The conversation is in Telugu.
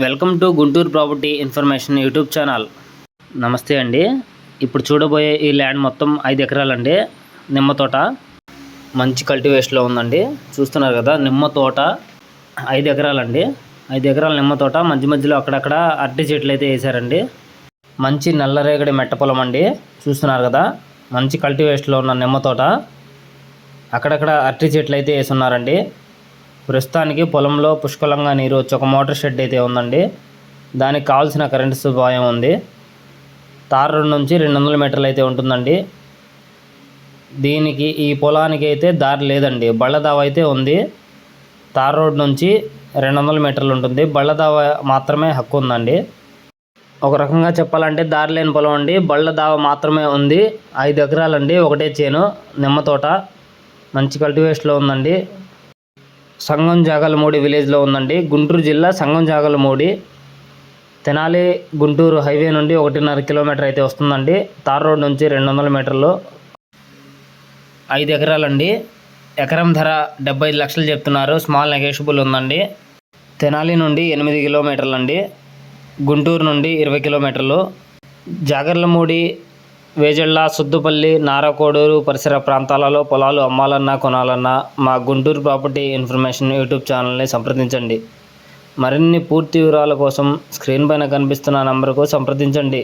Welcome to Guntur property information YouTube channel. నమస్తే అండి. ఇప్పుడు చూడబోయే ఈ ల్యాండ్ మొత్తం ఐదు ఎకరాలండి. నిమ్మ తోట మంచి కల్టివేషన్లో ఉందండి. చూస్తున్నారు కదా నిమ్మ తోట ఐదు ఎకరాలండి. ఐదు ఎకరాల నిమ్మ తోట మధ్య మధ్యలో అక్కడక్కడ అరటి చెట్లు అయితే వేసారండి మంచి నల్లరేగడి మెట్ట పొలం అండి. చూస్తున్నారు కదా మంచి కల్టివేషన్లో ఉన్న నిమ్మ తోట. అక్కడక్కడ అరటి చెట్లు అయితే వేసున్నారండి. ప్రస్తుతానికి పొలంలో పుష్కలంగా నీరు వచ్చి ఒక మోటార్ షెడ్ అయితే ఉందండి. దానికి కావాల్సిన కరెంటు సదుపాయం ఉంది. తార్ రెండు నుంచి రెండు వందల మీటర్లు అయితే ఉంటుందండి. దీనికి ఈ పొలానికి అయితే దారి లేదండి. బళ్ళదావ అయితే ఉంది. తార్ రోడ్ నుంచి రెండు వందల మీటర్లు ఉంటుంది. బళ్ళదావ మాత్రమే హక్కు ఉందండి. ఒక రకంగా చెప్పాలంటే దారి లేని పొలం అండి. బళ్ళ దావ మాత్రమే ఉంది. ఐదు ఎకరాలండి. ఒకటే చేను నిమ్మ తోట. మంచి కల్టివేషన్లో ఉందండి. సంగం జాగలమూడి విలేజ్లో ఉందండి. గుంటూరు జిల్లా సంగం జాగలమూడి. తెనాలి గుంటూరు హైవే నుండి ఒకటిన్నర కిలోమీటర్ అయితే వస్తుందండి. తార్ రోడ్ నుంచి రెండు వందల మీటర్లు. ఐదు ఎకరాలండి. ఎకరం ధర డెబ్బై లక్షలు చెప్తున్నారు. స్మాల్ నెగోషియబుల్ ఉందండి. తెనాలి నుండి ఎనిమిది కిలోమీటర్లు అండి గుంటూరు నుండి ఇరవై కిలోమీటర్లు. జాగర్లమూడి వేజెళ్ళ సుద్దుపల్లి నారకోడూరు పరిసర ప్రాంతాలలో పొలాలు అమ్మాలన్నా కొనాలన్నా మా గుంటూరు ప్రాపర్టీ ఇన్ఫర్మేషన్ యూట్యూబ్ ఛానల్ని సంప్రదించండి. మరిన్ని పూర్తి వివరాల కోసం స్క్రీన్ పైన కనిపిస్తున్న నంబర్కు సంప్రదించండి.